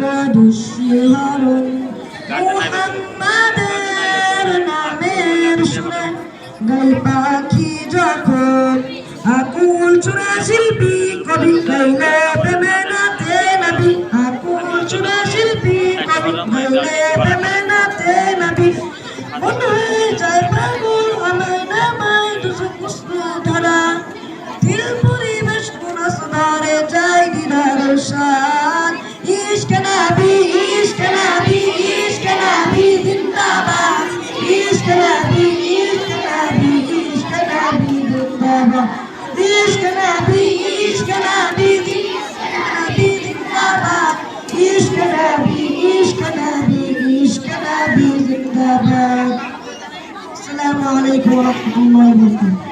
নদুশিহরণ মুহাম্মাদের নামের সুরে গাই পাখি যখন আকুল চূড়া শিল্পী কবি গাইলে প্রেমে Zindabad İşk Nabi İşk Nabi İşk Nabi Zindabad İşk Nabi İşk Nabi İşk Nabi Zindabad İşk Nabi İşk Nabi İşk Nabi Zindabad İşk Nabi İşk Nabi İşk Nabi Zindabad Selamun Aleyküm ve Rahmetullah ve Berekatuhu